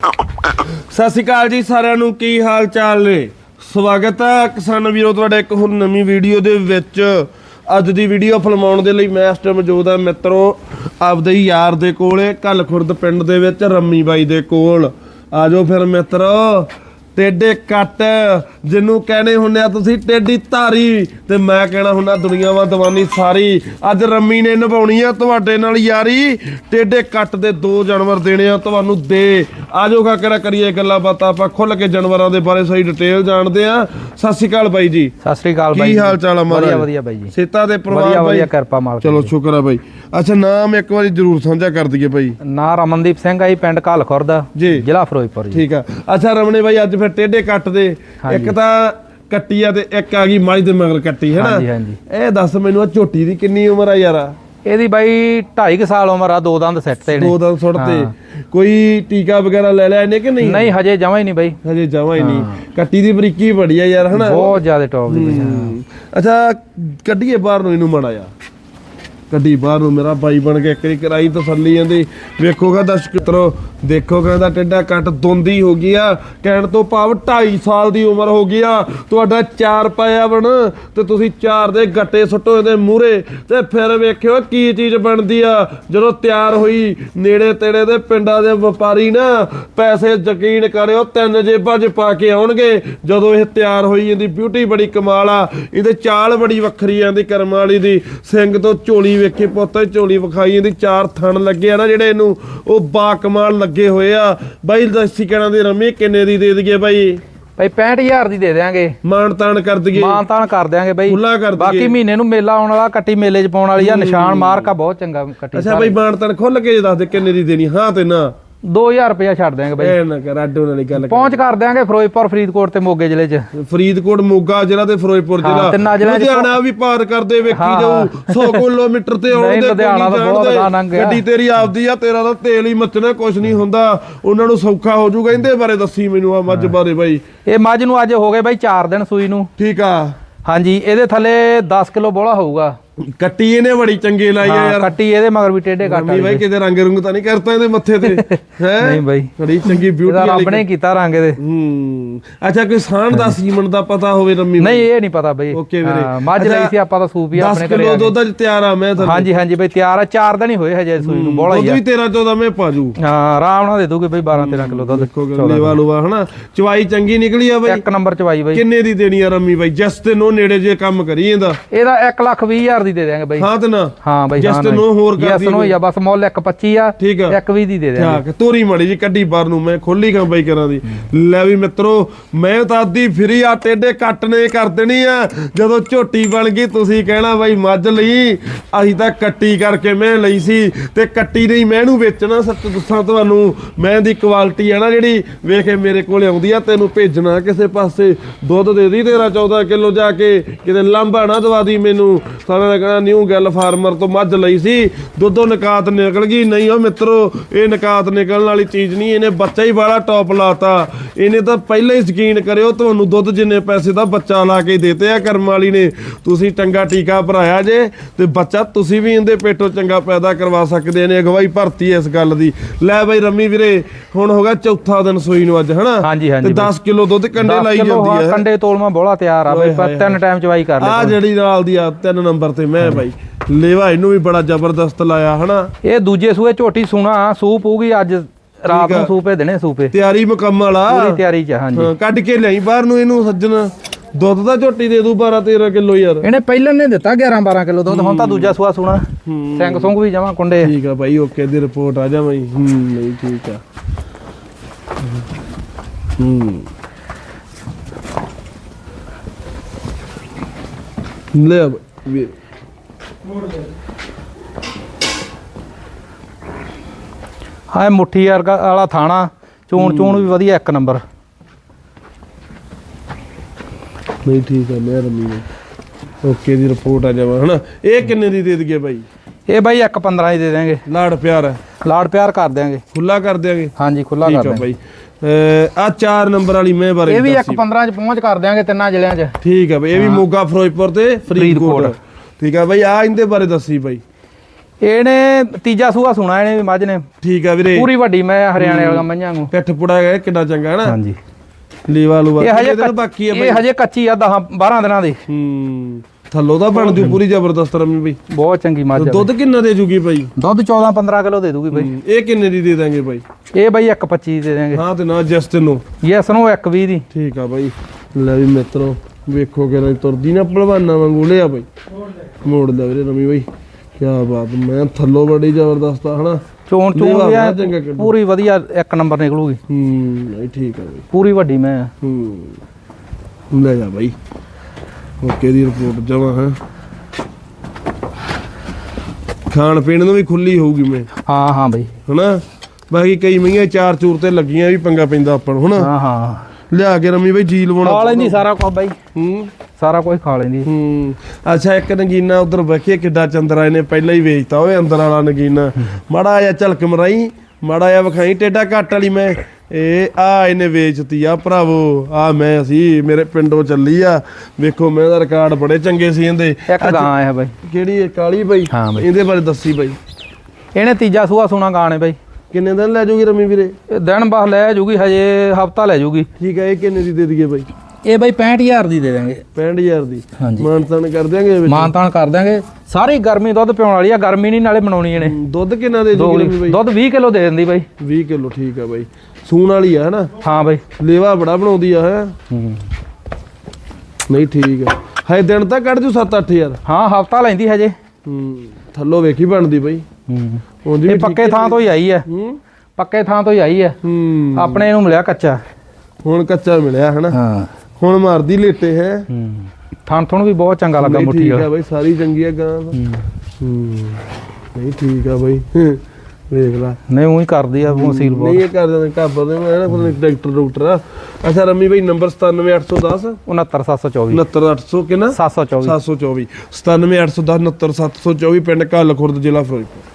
ਸਤਿ ਸ਼੍ਰੀ ਅਕਾਲ ਜੀ ਸਾਰਿਆਂ ਨੂੰ, ਕੀ ਹਾਲ ਚਾਲ ਨੇ? ਸਵਾਗਤ ਹੈ ਕਿਸਾਨ ਵੀਰੋ, ਤੁਹਾਡਾ ਇੱਕ ਹੋਰ ਨਵੀਂ ਵੀਡੀਓ ਦੇ ਵਿੱਚ। ਅੱਜ ਦੀ ਵੀਡੀਓ ਫਿਲਮਾਉਣ ਦੇ ਲਈ ਮੈਂ ਇਸ ਟਾਈਮ ਮੌਜੂਦ ਹਾਂ ਮਿੱਤਰੋ, ਆਪਦੇ ਯਾਰ ਦੇ ਕੋਲੇ ਕੱਲ ਖੁਰਦ ਪਿੰਡ ਦੇ ਵਿੱਚ, ਰੰਮੀ ਬਾਈ ਦੇ ਕੋਲ। ਆਜੋ ਫਿਰ ਮਿੱਤਰੋ, ਟੇਡੇ ਕੱਟ, ਜਿਹਨੂੰ ਕਹਿੰਦੇ ਹੁੰਦੇ ਆ ਤੁਸੀਂ ਟੇਡੀ ਧਾਰੀ। ਤੇ ਮੈਂ ਕਹਿਣਾ ਹੁੰਦਾ, ਦੁਨੀਆਵਾਂ ਦਵਾਨੀ ਸਾਰੀ। ਅੱਜ ਰੰਮੀ ਨੇ ਨਿਭਾਉਣੀ ਆ ਤੁਹਾਡੇ ਨਾਲ ਯਾਰੀ, ਟੇਡੇ ਕੱਟ ਦੇ ਦੋ ਜਾਨਵਰ ਦੇਣੇ ਆ, ਤੁਹਾਨੂੰ ਦੇ। ਆਜੋ ਕਾਕਰਾ ਕਰੀਏ ਗੱਲਾਂ ਬਾਤਾਂ ਆਪਾਂ ਖੁੱਲ ਕੇ ਜਾਨਵਰਾਂ ਦੇ ਬਾਰੇ ਸਹੀ ਡਿਟੇਲ ਜਾਣਦੇ ਆ ਸਤਿ ਸ਼੍ਰੀ ਅਕਾਲ ਬਾਈ ਜੀ। ਸਤਿ ਸ੍ਰੀ ਅਕਾਲ ਬਾਈ ਕੀ। ਹਾਲ ਚਾਲ ਆ ਮਹਾਰਾਜ? ਵਧੀਆ ਵਧੀਆ ਬਾਈ ਜੀ। ਸੇਤਾ ਦੇ ਪਰਿਵਾਰ ਬਾਈ? ਵਧੀਆ ਕਿਰਪਾ ਮਾਲਕ ਚਲੋ ਸ਼ੁਕਰ ਆ ਬਾਈ। ਅੱਛਾ ਨਾਮ ਇੱਕ ਵਾਰੀ ਜਰੂਰ ਸਾਂਝਾ ਕਰ ਦਈਏ ਬਾਈ। ਨਾਂ ਰਮਨਦੀਪ ਸਿੰਘ ਆ ਜੀ ਪਿੰਡ ਘਾਲ ਖੁਰਦ ਜੀ। ਜ਼ਿਲ੍ਹਾ ਫਿਰੋਜ਼ਪੁਰ ਜੀ। ਠੀਕ ਆ। ਅੱਛਾ ਰਮਣੇ ਬਾਈ ਅੱਜ ਫਿਰ ਟੇਡੇ ਕੱਟ ਦੇ। ਇੱਕ ਤਾਂ ਕੱਟੀ ਆ ਤੇ ਇੱਕ ਆ ਗਈ ਮਾਝ ਦੇ ਮਗਰ ਕੱਟੀ ਹੈ ਨਾ? ਹਾਂਜੀ, ਹਾਂਜੀ। ਇਹ ਦੱਸ ਮੈਨੂੰ ਆ ਝੋਟੀ ਦੀ ਕਿੰਨੀ ਉਮਰ ਆ ਯਾਰਾ? ਇਹਦੀ ਬਾਈ 2.5 ਸਾਲ ਉਮਰ ਆ ਦੋ ਦੰਦ ਸੈੱਟ ਤੇ ਨੇ ਦੋ ਦਿਨ ਸੁੱਟ ਤੇ। ਕੋਈ ਟੀਕਾ ਵਗੈਰਾ ਲੈ ਲਿਆ ਇਹਨੇ ਕਿ ਨਹੀਂ? ਨਹੀਂ ਹਜੇ ਜਮਾ ਹੀ ਨਹੀਂ ਬਾਈ। ਹਜੇ ਜਾਵਾਂ ਹੀ ਨਹੀਂ। ਕੱਟੀ ਦੀ ਬਰੀਕੀ ਬੜੀ ਆ ਯਾਰ ਹਨਾ? ਬਹੁਤ ਜ਼ਿਆਦਾ ਟੌਪ ਦੀ। ਅੱਛਾ ਕੱਢੀਏ ਬਾਹਰ ਨੂੰ ਇਹਨੂੰ ਮੜਾ ਆ ਕੱਢੀ ਬਾਹਰ ਨੂੰ, ਮੇਰਾ ਬਾਈ ਬਣ ਕੇ ਇੱਕ ਕਰਾਈ ਤਸੱਲੀ ਜਾਂਦੀ। ਵੇਖੋਗਾ ਦਰਸ਼ਕ ਮਿੱਤਰੋ ਦੇਖੋ ਕਹਿੰਦਾ ਕੱਟ, ਦੁੰਦੀ ਹੋ ਗਈ ਆ, ਕਹਿਣ ਤੋਂ ਭਾਵ 2.5 ਸਾਲ ਦੀ ਉਮਰ ਹੋ ਗਈ ਆ। ਤੁਹਾਡਾ ਚਾਰ ਪਾਇਆ ਬਣ, ਤੇ ਤੁਸੀਂ ਚਾਰ ਦੇ ਗੱਟੇ ਸੁੱਟੋ ਇਹਦੇ ਮੂਹਰੇ, ਤੇ ਫਿਰ ਵੇਖਿਓ ਕੀ ਚੀਜ਼ ਬਣਦੀ ਆ। ਜਦੋਂ ਤਿਆਰ ਹੋਈ, ਨੇੜੇ ਤੇੜੇ ਦੇ ਪਿੰਡਾਂ ਦੇ ਵਪਾਰੀ ਨਾ, ਪੈਸੇ ਯਕੀਨ ਕਰਿਓ, ਤਿੰਨ ਜੇਬਾਂ 'ਚ ਪਾ ਕੇ ਆਉਣਗੇ। ਜਦੋਂ ਇਹ ਤਿਆਰ ਹੋਈ, ਇਹਦੀ ਬਿਊਟੀ ਬੜੀ ਕਮਾਲ ਆ। ਇਹਦੇ ਚਾਲ ਬੜੀ ਵੱਖਰੀ ਆ, ਇਹਦੀ ਕਰਮ ਵਾਲੀ ਦੀ। ਸਿੰਘ ਤੋਂ ਝੋਲੀ ਵੇਖੀ ਪੁੱਤ ਝੋਲੀ ਵਿਖਾਈ ਇਹਦੀ ਚਾਰ ਥਣ ਲੱਗੇ ਆ ਨਾ ਜਿਹੜੇ ਇਹਨੂੰ ਉਹ ਬਾ ਕਮਾਲ ਲੱਗੇ ਹੋਏ ਆ। ਬਾਈ ਦੱਸੀ ਕਹਿਣਾ ਦੀ ਰਮੀ ਕਿੰਨੇ ਦੀ ਦੇ ਦਈਏ ਬਾਈ? ਬਾਈ 65000 ਦੀ ਦੇ ਦੇਾਂਗੇ ਮਾਣ ਤਾਣ ਕਰ ਦਈਏ। ਮਾਨ ਤਾਨ ਕਰ ਦਿਆਂਗੇ ਬਾਈ। ਖੁੱਲਾ ਕਰ ਬਾਕੀ ਦਈਏ ਮਹੀਨੇ ਨੂੰ ਮੇਲਾ ਆਉਣ ਵਾਲਾ ਕੱਟੀ ਮੇਲੇ 'ਚ ਪਾਉਣ ਵਾਲੀ ਆ ਨਿਸ਼ਾਨ ਮਾਰਕਾ ਬਹੁਤ ਚੰਗਾ ਕੱਟੀ ਅੱਛਾ ਬਾਈ ਮਾਣ ਤਾਣ ਖੁੱਲ ਕੇ ਦੱਸ ਦੇ ਕਿੰਨੇ ਦੀ ਦੇਣੀ ਹਾਂ ਤੇ ਨਾ। 2000 ਰੁਪਇਆ ਛੱਡ ਦਿਆਂਗੇ ਬਾਈ। ਇਹ ਨਾ ਕਰ ਅੱਡੋ ਨਾਲ ਗੱਲ ਕਰ ਪਹੁੰਚ ਕਰ ਦਿਆਂਗੇ ਫਿਰੋਜ਼ਪੁਰ ਫਰੀਦਕੋਟ ਤੇ ਮੋਗੇ ਜ਼ਿਲ੍ਹੇ 'ਚ। ਫਰੀਦਕੋਟ ਮੋਗਾ ਜ਼ਿਲ੍ਹਾ ਤੇ ਫਿਰੋਜ਼ਪੁਰ ਹਾਂ, ਜ਼ਿਲ੍ਹਾ। ਤਿੰਨਾਂ ਜ਼ਿਲ੍ਹਿਆਂ 'ਚ ਲੁਧਿਆਣਾ ਵੀ ਪਾਰ ਕਰਦੇ ਵੇਖੀ ਹਾਂ, ਜਾਊ। 100 ਕਿਲੋਮੀਟਰ ਤੇ ਆਉਣ ਨਹੀਂ, ਦੇ ਲੁਧਿਆਣਾ ਤਾਂ ਬਹੁਤ ਗਾਂਹ ਲੰਘ ਗਿਆ। ਗੱਡੀ ਤੇਰੀ ਆਪਦੀ ਆ ਤੇਰਾ ਤਾਂ ਤੇਲ ਹੀ ਮੱਚਣਾ ਕੁਝ ਨਹੀਂ ਹੁੰਦਾ। ਉਹਨਾਂ ਨੂੰ ਸੌਖਾ ਹੋ ਜਾਊਗਾ। ਇਹਦੇ ਬਾਰੇ ਦੱਸੀ ਮੈਨੂੰ ਆ ਮੱਝ ਬਾਰੇ ਬਾਈ। ਇਹ ਮੱਝ ਨੂੰ ਅੱਜ ਹੋ ਗਏ ਬਾਈ 4 ਦਿਨ ਸੂਈ ਨੂੰ। ਠੀਕ ਆ। ਹਾਂਜੀ ਇਹਦੇ ਥੱਲੇ 10 ਕਿਲੋ ਬੋਲਾ ਹੋਊਗਾ। ਕੱਟੀ ਇਹਨੇ ਬੜੀ ਚੰਗੇ ਲਾਈ ਆ ਯਾਰ। ਕੱਟੀ ਇਹਦੇ ਮਗਰ ਵੀ ਟੇਢੇ ਕੱਟ ਮੰਮੀ ਬਾਈ ਕਿਤੇ ਰੰਗ ਰੁੰਗ ਤਾਂ ਨਹੀਂ ਕਰਤਾ ਇਹਦੇ ਮੱਥੇ ਤੇ? ਹੈ? ਨਹੀਂ ਬਾਈ। ਬੜੀ ਚੰਗੀ ਬਿਊਟੀ ਇਹਦਾ ਵਾਲੀ ਰੱਬ ਨੇ ਕੀਤਾ ਰੰਗ ਇਹਦੇ। ਹੂੰ। ਅੱਛਾ ਕੋਈ ਸਾਣ ਦਾ ਸੀਮਨ ਦਾ ਪਤਾ ਹੋਵੇ ਰੰਮੀ ਨਹੀਂ ਇਹ ਨਹੀਂ ਪਤਾ ਬਾਈ। ਓਕੇ ਵੀਰੇ। ਮੱਝ ਲਈ ਸੀ ਆਪਾਂ ਤਾਂ ਸੂਪ ਹੀ 10 ਆਪਣੇ ਘਰੇ ਕਿਲੋ ਆ ਗਏ। ਦੁੱਧ ਅੱਜ ਤਿਆਰ ਆ ਮੈਂ ਤਾਂ ਹਾਂਜੀ ਹਾਂਜੀ ਬਾਈ ਤਿਆਰ ਆ। 4 ਦਿਨ ਹੀ ਹੋਏ ਹਜੇ ਸੂਈ ਨੂੰ ਬੋਲਾ ਹੀ ਦੁੱਧ ਆ। ਵੀ 13 14 ਮੈਂ ਪਾਜੂ ਹਾਂ ਆਰਾਮ ਨਾਲ ਦੇ ਦੂਗੇ ਬਾਈ 12 13 ਕਿਲੋ ਦੁੱਧ। ਦੇਖੋ ਲੇਵਾ ਲੂਵਾ ਹਨਾ? ਚਵਾਈ ਚੰਗੀ ਨਿਕਲੀ ਆ ਬਾਈ? ਇੱਕ ਨੰਬਰ ਚਵਾਈ ਬਾਈ। ਕਿੰਨੇ ਦੀ ਦੇਣੀ ਆ ਰੰਮੀ ਬਾਈ? ਜਸ ਤੇ ਨੋ ਨੇੜੇ ਜੇ ਕੰਮ ਕਰੀ ਜਾਂਦਾ ਇਹਦਾ 1 ਲੱਖ 20 ਹਜ਼ਾਰ ਦੀ ਦੇ ਦਿਆਂਗੇ ਬਾਈ। ਹਾਂ ਤੇ ਨਾ। ਹਾਂ ਬਾਈ Just no ਹੋਰ ਕਰ ਦੀ ਨੋ ਹੀ ਆ ਬਸ ਮੁੱਲ 125 ਆ ਠੀਕ ਆ। 1 20 ਦੀ ਦੇ ਦਿਆਂਗੇ। ਠੀਕ ਤੋਰੀ ਮੜੀ ਜੀ ਕੱਢੀ ਬਾਹਰ ਨੂੰ ਮੈਂ ਖੋਲੀ ਕਾਂ ਬਾਈ ਕਰਾਂ ਦੀ। ਲੈ ਵੀ ਮਿੱਤਰੋ ਮੈਂ ਤਾਂ ਅੱਧੀ ਫਰੀ ਆ ਟੇਡੇ ਕੱਟ ਨੇ ਕਰ ਦੇਣੀ ਆ। ਜਦੋਂ ਝੋਟੀ ਬਣ ਗਈ ਤੁਸੀਂ ਕਹਿਣਾ ਬਾਈ ਮੱਝ ਲਈ। ਅਸੀਂ ਤਾਂ ਕੱਟੀ ਕਰਕੇ ਮੈਂ ਲਈ ਸੀ ਤੇ ਕੱਟੀ ਨਹੀਂ ਮੈਂ ਇਹਨੂੰ ਵੇਚਣਾ ਸੱਚ ਦੱਸਾਂ ਤੁਹਾਨੂੰ। ਮੈਂ ਦੀ ਕੁਆਲਿਟੀ ਆ ਨਾ ਜਿਹੜੀ ਵੇਖ ਮੇਰੇ ਕੋਲ ਆਉਂਦੀ ਆ ਤੈਨੂੰ ਭੇਜਣਾ ਕਿਸੇ ਪਾਸੇ। ਦੁੱਧ ਦੇ ਦੀ ਤੇਰਾ 14 ਕਿਲੋ ਜਾ ਕੇ ਕਿਤੇ ਲਾਂਭਾ ਨਾ ਦਵਾ ਦੀ ਮੈਨੂੰ। ਸਾਰਿਆਂ ਨੇ ਕਹਿਣਾ ਨਿਊ ਗੱਲ ਫਾਰਮਰ ਤੋਂ ਮੱਝ ਲਈ ਸੀ। ਦੁੱਧੋਂ ਨਕਾਤ ਨਿਕਲ ਗਈ। ਨਹੀਂ ਉਹ ਮਿੱਤਰੋ ਇਹ ਨਕਾਤ ਨਿਕਲਣ ਵਾਲੀ ਚੀਜ਼ ਨਹੀਂ ਇਹਨੇ ਬੱਚਾ ਹੀ ਬਾਲਾ ਟੌਪ ਲਾਤਾ। ਇਹਨੇ ਤਾਂ ਪਹਿਲਾਂ ਹੀ ਯਕੀਨ ਕਰਿਓ ਤੁਹਾਨੂੰ ਦੁੱਧ ਜਿੰਨੇ ਪੈਸੇ ਦਾ ਬੱਚਾ ਲਾ ਕੇ ਦੇਤੇ ਆ ਕਰਮ ਵਾਲੀ ਨੇ। ਤੁਸੀਂ ਚੰਗਾ ਟੀਕਾ ਭਰਾਇਆ ਜੇ ਤੇ ਬੱਚਾ ਤੁਸੀਂ ਵੀ ਇਹਦੇ ਪੇਟੋਂ ਚੰਗਾ ਪੈਦਾ ਕਰਵਾ ਸਕਦੇ ਨੇ। ਅਗਵਾਈ ਭਰਤੀ ਇਸ ਗੱਲ ਦੀ। ਲੈ ਬਾਈ ਰੰਮੀ ਵੀਰੇ ਹੁਣ ਹੋ ਗਿਆ ਚੌਥਾ ਦਿਨ ਸੂਈ ਨੂੰ ਅੱਜ ਹਨਾ? ਹਾਂਜੀ, ਹਾਂਜੀ ਤੇ 10 ਕਿਲੋ ਦੁੱਧ ਕੰਡੇ 10 ਲਾਈ ਜਾਂਦੀ ਹੈ। ਕੰਡੇ ਤੋਲਮਾ ਬੋਲਾ ਤਿਆਰ ਆ ਬਾਈ ਪਰ ਤਿੰਨ ਟਾਈਮ ਚਵਾਈ ਕਰ ਆ ਲੈ ਜਿਹੜੀ ਨਾਲ ਦੀ ਆ ਤਿੰਨ ਨੰਬਰ ਤੇ ਮੈਂ ਬਾਈ ਲੇਵਾ ਇਹਨੂੰ ਵੀ ਬੜਾ ਜ਼ਬਰਦਸਤ ਲਾਇਆ ਹਨਾ? ਇਹ ਦੂਜੇ ਸੂਏ ਝੋਟੀ ਸੂਣਾ ਸੂਪ ਹੋਊਗੀ ਅੱਜ ਰਾਤ ਨੂੰ ਸੂਪੇ ਦੇਣੇ ਸੂਪੇ। ਤਿਆਰੀ ਮੁਕੰਮਲ ਆ। ਪੂਰੀ ਤਿਆਰੀ ਚ ਹਾਂਜੀ। ਕੱਢ ਕੇ ਲਿਆਈ ਬਾਹਰ ਨੂੰ ਇਹਨੂੰ ਸੱਜਣ। ਦੁੱਧ ਦਾ ਝੋਟੀ ਦੇ ਦੂ 12 13 ਕਿਲੋ ਯਾਰ। ਇਹਨੇ ਪਹਿਲਾਂ ਨੇ ਦਿੱਤਾ 11 12 ਕਿਲੋ ਦੁੱਧ ਹੁਣ ਤਾਂ ਦੂਜਾ ਸੂਆ ਸੂਣਾ। ਸਿੰਘ ਸੁੰਗ ਵੀ ਜਮਾ ਕੁੰਡੇ। ਠੀਕ ਆ ਬਾਈ ਓਕੇ ਦੀ ਰਿਪੋਰਟ ਆ ਜਾਵਾਂ ਹੂੰ ਨਹੀਂ ਠੀਕ ਆ। ਹੂੰ। ਲੈ ਵੀਰ ਹਾਂ ਮੁੱਠੀ ਵਰਗਾ ਵਾਲਾ ਥਾਣਾ ਚੂਣ ਚੂਣ ਵੀ ਵਧੀਆ ਇੱਕ ਨੰਬਰ। ਨਹੀਂ ਠੀਕ ਆ ਮੈਂ ਰਮੀ ਓਕੇ ਦੀ ਰਿਪੋਰਟ ਆ ਜਾਵਾਂ ਹਨਾ? ਇਹ ਕਿੰਨੇ ਦੀ ਦੇ ਦਈਏ ਬਾਈ? ਇਹ ਬਾਈ ਇੱਕ 15 ਹੀ ਦੇ ਦੇਾਂਗੇ ਲਾੜ ਪਿਆਰ ਲਾੜ ਪਿਆਰ ਕਰ ਦਿਆਂਗੇ। ਖੁੱਲਾ ਕਰ ਦਿਆਂਗੇ? ਹਾਂਜੀ ਖੁੱਲਾ ਠੀਕ ਕਰ ਆ ਦਿਆਂਗੇ। ਬਾਈ। ਆ 4 ਨੰਬਰ ਵਾਲੀ ਮੈਂ ਬਾਰੇ ਇਹ ਵੀ ਇੱਕ ਦੱਸੀ। 15 ਚ ਪਹੁੰਚ ਕਰ ਦਿਆਂਗੇ ਤਿੰਨਾਂ ਜ਼ਿਲ੍ਹਿਆਂ ਚ। ਠੀਕ ਆ ਬਈ ਇਹ ਵੀ ਮੋਗਾ ਫਿਰੋਜ਼ਪੁਰ ਤੇ ਫਰੀਦਕੋਟ। ਠੀਕ ਆ ਬਈ ਆ ਇਹਦੇ ਬਾਰੇ ਦੱਸੀ ਬਾਈ। ਇਹਨੇ ਤੀਜਾ ਸੂਆ ਸੁਣਾ ਇਹਨੇ ਮੱਝ ਨੇ। ਠੀਕ ਆ ਵੀਰੇ। ਪੂਰੀ ਵੱਡੀ ਮੈਂ ਹਰਿਆਣੇ ਵਾਲਾ ਮੱਝਾਂ ਨੂੰ ਪਿੱਠ ਪੁੜਾ ਹੈ ਕਿੰਨਾ ਚੰਗਾ ਹੈ ਨਾ। ਹਾਂਜੀ। ਲੀਵਾ ਲੂਵਾ ਇਹ ਹਜੇ ਬਾਕੀ ਆ ਇਹ ਹਜੇ ਕੱਚੀ ਆ 10 12 ਦਿਨਾਂ ਦੀ। ਹੂੰ। ਥੱਲੋਂ ਦਾ ਬਣ ਜੂ ਪੂਰੀ ਜ਼ਬਰਦਸਤ ਰਮੀ ਬਈ। ਬਹੁਤ ਚੰਗੀ ਮੱਝ ਆ ਦੁੱਧ ਕਿੰਨਾ ਦੇ ਜੂਗੀ ਬਾਈ? ਦੁੱਧ 14 15 ਕਿਲੋ ਦੇ ਦੂਗੀ ਬਈ। ਇਹ ਕਿੰਨੇ ਦੀ ਦੇ ਦਾਂਗੇ ਬਾਈ? ਇਹ ਬਈ 1.25 ਦੇ ਦੇਣਗੇ ਹਾਂ ਤੇ ਨਾ ਜਸਟ ਨੂੰ। ਯੈਸ ਨੂੰ 1.20 ਦੀ। ਠੀਕ ਆ ਬਾਈ। ਲੈ ਵੀ ਮਿੱਤਰੋ। ਵੇਖੋ ਕਿਹੜਾ ਤੁਰਦੀ ਨਾ ਪਹਿਲਵਾਨਾਂ ਵਾਂਗੂ ਲਿਆ ਬਾਈ। ਮੋੜ ਲੈ ਵੀਰੇ ਰਮੀ ਬਾਈ। ਕੀ ਬਾਤ ਮੈਂ ਥੱਲੋਂ ਬੜੀ ਜ਼ਬਰਦਸਤ ਆ ਹਨਾ? ਚੋਣ ਚੋਣ। ਪੂਰੀ ਵਧੀਆ ਇੱਕ ਨੰਬਰ ਨਿਕਲੂਗੀ। ਹੂੰ ਨਹੀਂ ਠੀਕ ਆ ਬਾਈ। ਪੂਰੀ ਵੱਡੀ ਮੈਂ। ਹੂੰ ਲੈ ਜਾ ਬਾਈ। ਓਕੇ ਦੀ ਰਿਪੋਰਟ ਜਮਾ ਹੈ? ਖਾਣ ਪੀਣ ਨੂੰ ਵੀ ਖੁੱਲੀ ਹੋਊਗੀ ਮੈਂ। ਹਾਂ ਹਾਂ ਬਈ। ਹਨਾ? ਬਾਕੀ ਕਈ ਮਈਆਂ ਚਾਰ ਚੂਰ ਤੇ ਲੱਗੀਆਂ ਵੀ ਪੰਗਾ ਪੈਂਦਾ ਆਪਾਂ ਨੂੰ ਹਨਾ? ਹਾਂ ਹਾਂ। ਲਿਆ ਕੇ ਰਮੀ ਬਾਈ ਜੀ ਲਵਾਉਣਾ ਖਾ ਲੈਂਦੀ ਸਾਰਾ ਕੁਝ ਬਾਈ। ਹੂੰ। ਸਾਰਾ ਕੁਝ ਖਾ ਲੈਂਦੀ। ਹੂੰ। ਅੱਛਾ ਇੱਕ ਨਗੀਨਾ ਉਧਰ ਵੇਖੀਏ ਕਿੱਡਾ ਚੰਦਰਾ ਇਹਨੇ ਪਹਿਲਾਂ ਹੀ ਵੇਚਤਾ ਓਏ ਅੰਦਰ ਵਾਲਾ ਨਗੀਨਾ। ਮਾੜਾ ਜਿਹਾ ਝਲਕ ਮਰਾਈ ਮਾੜਾ ਜਿਹਾ ਵਿਖਾਈ ਟੇਡਾ ਘੱਟ ਵਾਲੀ ਮੈਂ। ਇਹ ਆ ਇਹਨੇ ਵੇਚਤੀ ਆ ਭਰਾਵੋ ਆ ਮੈਂ ਸੀ ਮੇਰੇ ਪਿੰਡੋਂ ਚੱਲੀ ਆ। ਵੇਖੋ ਮੈਂ ਦਾ ਰਿਕਾਰਡ ਬੜੇ ਚੰਗੇ ਸੀ ਇਹਦੇ। ਇੱਕ ਗਾਂ ਆ ਬਾਈ। ਕਿਹੜੀ ਕਾਲੀ ਬਾਈ? ਹਾਂ। ਇਹਦੇ ਬਾਰੇ ਦੱਸੀ ਬਾਈ। ਇਹਨੇ ਤੀਜਾ ਸੂਆ ਸੁਣਾ ਗਾਣੇ ਬਾਈ। ਕਿੰਨੇ ਦਿਨ ਲੈ ਜੂਗੀ ਰਮੀ ਵੀਰੇ? ਇਹ ਦਿਨ ਬਸ ਲੈ ਜੂਗੀ ਹਜੇ ਹਫਤਾ ਲੈ ਜੂਗੀ। ਠੀਕ ਹੈ ਇਹ ਕਿੰਨੇ ਦੀ ਦੇ ਦਈਏ ਬਾਈ? ਇਹ ਬਾਈ 65000 ਦੀ ਦੇ ਦਾਂਗੇ 65000 ਦੀ। ਹਾਂਜੀ। ਮਾਨਤਾਨ ਕਰ ਦਿਆਂਗੇ ਵਿੱਚ? ਮਾਨਤਾਨ ਕਰ ਦਾਂਗੇ ਸਾਰੀ ਗਰਮੀ ਦੁੱਧ ਪਿਉਣ ਵਾਲੀ ਆ ਗਰਮੀ ਨਹੀਂ ਨਾਲੇ ਬਣਾਉਣੀ ਇਹਨੇ। ਦੁੱਧ ਕਿੰਨਾ ਦੇ ਰਮੀ ਬਾਈ? ਦੁੱਧ 20 ਕਿਲੋ ਦੇ ਦਿੰਦੀ ਬਾਈ। 20 ਕਿਲੋ ਠੀਕ ਆ ਬਾਈ। ਸੂਣ ਵਾਲੀ ਆ ਹਨਾ? ਹਾਂ ਬਾਈ। ਲੇਵਾ ਬੜਾ ਬਣਾਉਂਦੀ ਆ ਹੈ। ਨਹੀਂ ਠੀਕ ਆ। ਹਾਏ ਦਿਨ ਤਾਂ ਕੱਢ ਜੂ 7-8000 ਹਾਂ ਹਫਤਾ ਲੈਂਦੀ ਹਜੇ। ਹੂੰ ਥੱਲੋਂ ਵੇਖੀ ਬਣਦੀ ਬਈ। ਹੂੰ। ਉਹਦੀ ਇਹ ਪੱਕੇ ਥਾਂ ਤੋਂ ਹੀ ਆਈ ਹੈ। ਹੂੰ। ਪੱਕੇ ਥਾਂ ਤੋਂ ਹੀ ਆਈ ਹੈ। ਹੂੰ। ਆਪਣੇ ਨੂੰ ਮਿਲਿਆ ਕੱਚਾ। ਹੁਣ ਕੱਚਾ ਮਿਲਿਆ ਹਨਾ? ਹਾਂ। ਹੁਣ ਮਾਰਦੀ ਲੇਟੇ ਹੈ ਹੂੰ। ਥਣ ਥਣ ਵੀ ਬਹੁਤ ਚੰਗਾ ਲੱਗਾ ਮੁੱਠੀ ਠੀਕ ਬਈ ਸਾਰੀ ਚੰਗੀ ਆ ਗਾਂ। ਹੂੰ। ਹੂੰ। ਨਹੀਂ ਠੀਕ ਆ ਬਈ। ਹੂੰ, ਵੇਖ ਲਾ। ਨਹੀਂ ਉਹੀ ਕਰਦੀ ਆ ਉਹ ਸੀਲ ਬਹੁਤ। ਨਹੀਂ ਇਹ ਕਰ ਦਿੰਦੇ ਕਾਬਰ ਦੇ ਮੈਂ ਨਾ ਕੋਈ ਡਾਕਟਰ ਡਾਕਟਰ ਆ। ਅੱਛਾ ਰਮੀ ਬਈ ਨੰਬਰ 97810 69724 69800 ਕਿੰਨਾ? 724 724 97810 69724 ਪਿੰਡ ਕਾਲ ਖੁਰਦ ਜ਼ਿਲ੍ਹਾ ਫਿਰੋਜ਼ਪੁਰ।